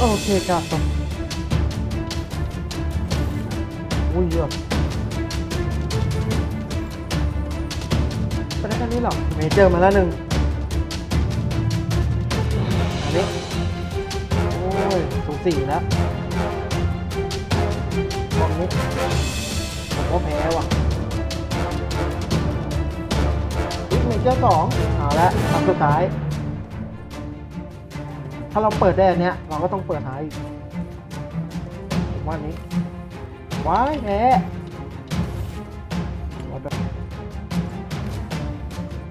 โอเคครับผมอุ้ยเยอะไปได้แค่นี้หรอเมเจอร์มาแล้วหนึ่งอันนี้ โอ้ยสูสีแล้วตอนนี้ผมก็แพ้ว่ะเมเจอร์สองเอาละครั้งสุดท้าย ถ้าเราเปิดได้อันเนี้ยเราก็ต้องเปิดหาอีกผมว่านี้ว้ายแพ้เอาแบบ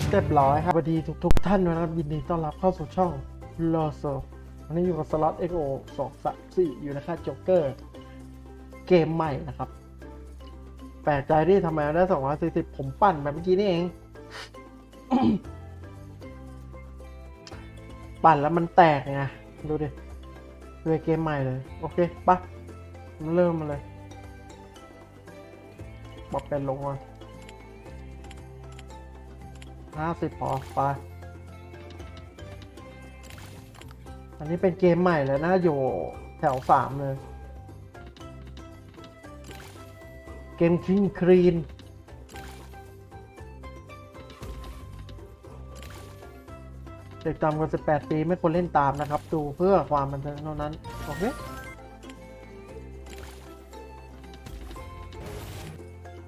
เรียบร้อยครับสวัสดีทุกๆท่านนะครับยินดีต้อนรับเข้าสู่ช่อง l o s o วันนี้อยู่กับสล็อต XO 2 3 4 อยู่นะครับจ็อกเกอร์ เกมใหม่นะครับ แปลกใจที่ทำไมได้ 240 ผมปั่นแบบเมื่อกี้นี่เอง ปั่นแล้วมันแตกไงดูดิเลยเกมใหม่เลย โอเคปะมันเริ่มมาเลยบอกเป็นลงมาห้าสิบพอไปอันนี้เป็นเกมใหม่เลยนะอยู่แถวสามเลย เกมคิงครีน ด็กต่ำกว่า 18 ปีไม่ควรเล่นตามนะครับ ดูเพื่อความบันเทิงเท่านั้น โอเค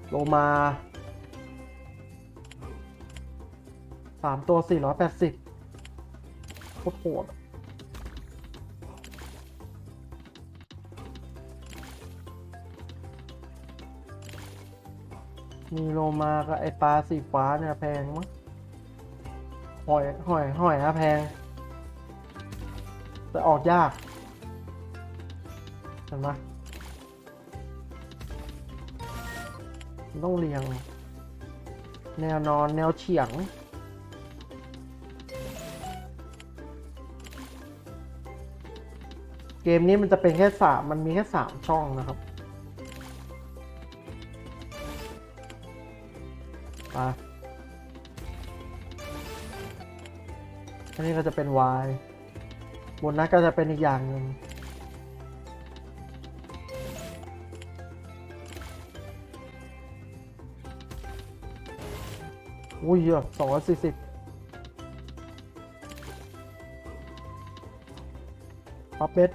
โลมาสามตัว 480โคตรโหดอะมีโลมากับไอปลาสีฟ้าเนี่ยแพงมั้ง หอยหอยหอยนะแพง แต่ออกยากเห็นไหมต้องเรียง แนวนอนแนวเฉียงเกมนี้มันจะเป็นแค่สามมันมีแค่สามช่องนะครับไป อันนี้ก็จะเป็น Y บนนั้นก็จะเป็นอีกอย่างหนึ่งอุ้ยเยอะสองร้อยสี่สิบปับเบ็ด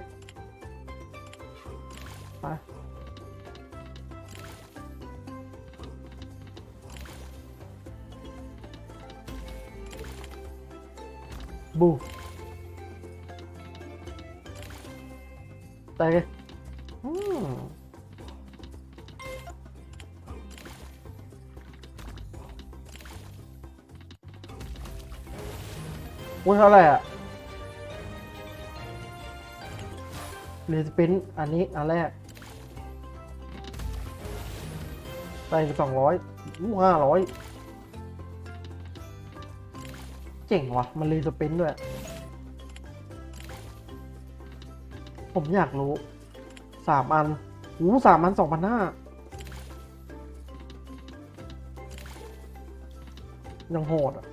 บูแต่อืมอุ้ยเท่าไหร่อะเรสปินอันนี้ อันแรกไปสองร้อยอู้ห้าร้อย เจ๋งว่ะ มันรีสปินด้วย ผมอยากรู้สามอันอู้สามอันสองพันห้ายังโหดอะ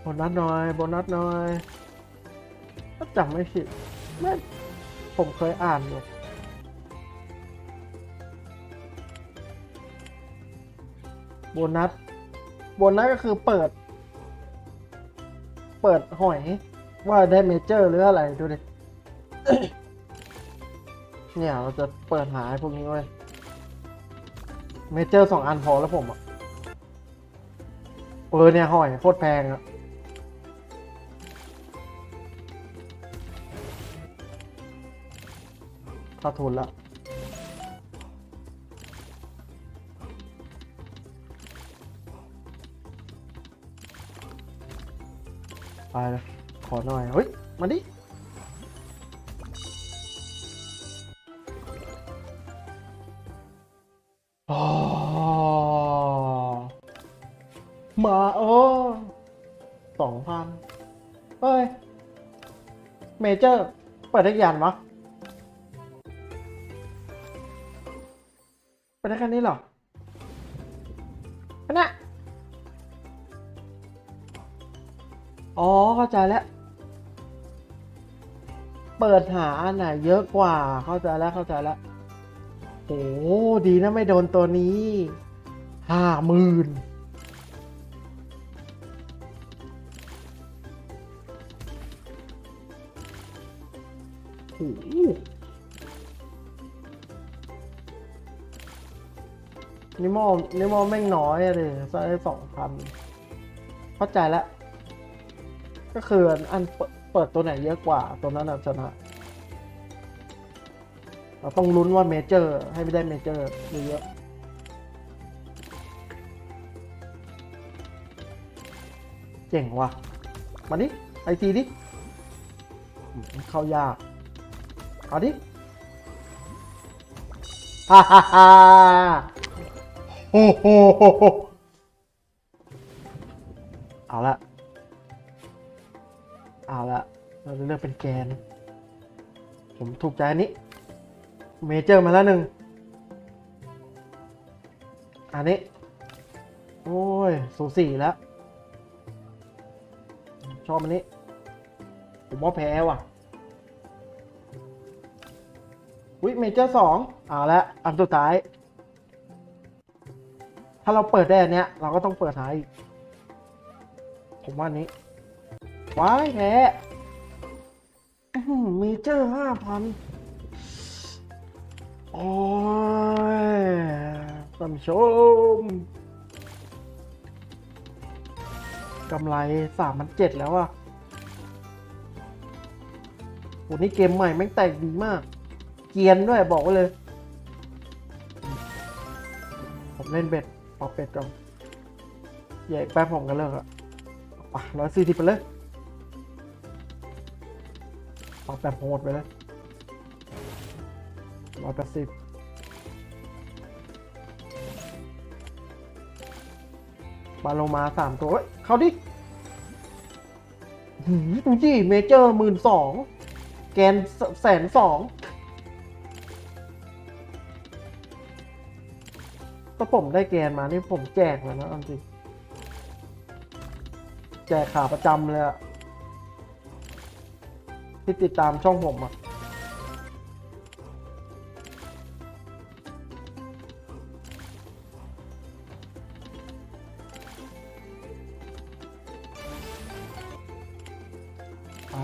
โบนัสหน่อยโบนัสหน่อยถ้าจำไม่ผิดไม่ผมเคยอ่านอยู่ โบนัส โบนัสก็คือเปิด เปิดหอยว่าได้เมเจอร์หรืออะไรดูดิ เนี่ยเราจะเปิดหาพวกนี้ไว้ย เมเจอร์สองอันพอแล้วผมอะเออเนี่ยหอยโคตรแพงอะขาดทุนละ ไปเลยขอหน่อย เฮ้ย มาดิอ๋อมาโอ้สองพันเฮ้ย เมเจอร์ เปิดได้กี่อันวะเปิดได้แค่นี้เหรอนน่ะ อ๋อเข้าใจแล้ว เปิดหาอันไหนเยอะกว่า เข้าใจแล้วเข้าใจแล้วโอ้ดีนะไม่โดนตัวนี้ห้าหมื่นโอ้นิโมนิโมแม่งน้อยเลยใช้สองพันเข้าใจแล้ว ก็คืออันเปิดตัวไหนเยอะกว่า ตัวนั้นนะชนะ เราต้องลุ้นว่าเมเจอร์ ให้ไม่ได้เมเจอร์เยอะเจ๋งว่ะ มาดิไอทีดิ เข้ายาก เอาดิ ฮ่าฮ่าฮ่าโอ้โหเอาละ เอาละเราจะเลือกเป็นแกน ผมถูกใจอันนี้ เมเจอร์มาแล้วหนึ่ง อันนี้ โอ้ย สูสีแล้ว ชอบอันนี้ ผมว่าแพ้ว่ะวิเมเจอร์สองเอาละอันสุดท้าย ถ้าเราเปิดได้อันเนี้ย เราก็ต้องเปิดหาอีก ผมว่านี้ ว้ายแพ้อื้อหือเมเจอร์ห้าพันโอ้ยท่านผู้ชมกำไรสามพันเจ็ดแล้วอะโหนี่เกมใหม่แม่งแตกดีมาก เกียนด้วยบอกไว้เลย ผมเล่นเบ็ดปอกเป็ดก่อนใหญ่แป๊บผมกันเลิกอะไปร้อยสี่สิบไปเลย ปอกแบบโหดไปเลยร้อยแปดสิบมาลงมาสามตัว เฮ้ย เข้าดิหืมดูดิเมเจอร์หมื่นสอง แกนแสนสองถ้าผมได้แกนมานี่ผมแจกเลยนะอาจริงแจกขาประจำเลยอะ ที่ติดตามช่องผมอะไป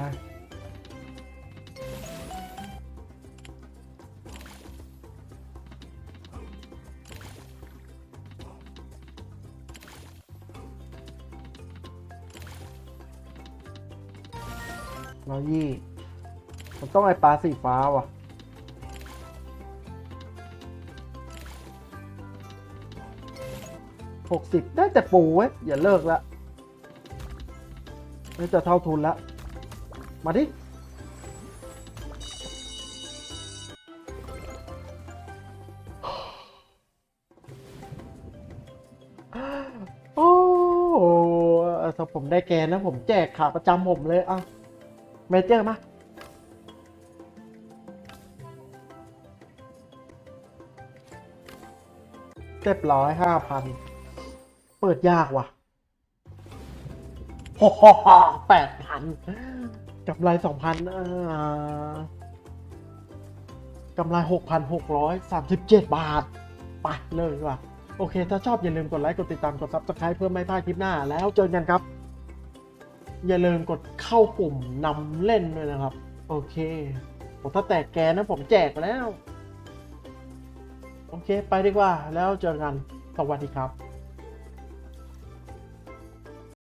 ร้อยยี่ ผมต้องไอปลาสีฟ้าว่ะ หกสิบได้แต่ปูเว้ย อย่าเลิกละนี่จะเท่าทุนละ มาดิ โอ้ถ้าผมได้แกนนะ ผมแจกขาประจำผมเลยอะเมเจอร์มา เรียบร้อยห้าพันเปิดยากว่ะฮ่าแปดพันกำไรสองพันกำไรหกพันหกร้อยสามสิบเจ็ดบาทไปเลยดีกว่าโอเค ถ้าชอบอย่าลืมกดไลค์ กดติดตาม กดซับสไคร b e เพื่อไม่พลาดคลิปหน้า แล้วเจอกันครับ อย่าลืมกดเข้ากลุ่มนำเล่นด้วยนะครับ โอเคผมถ้าแตกแกนนะผมแจกไปแล้ว โอเค ไปดีกว่า แล้วเจอกัน สวัสดีครับ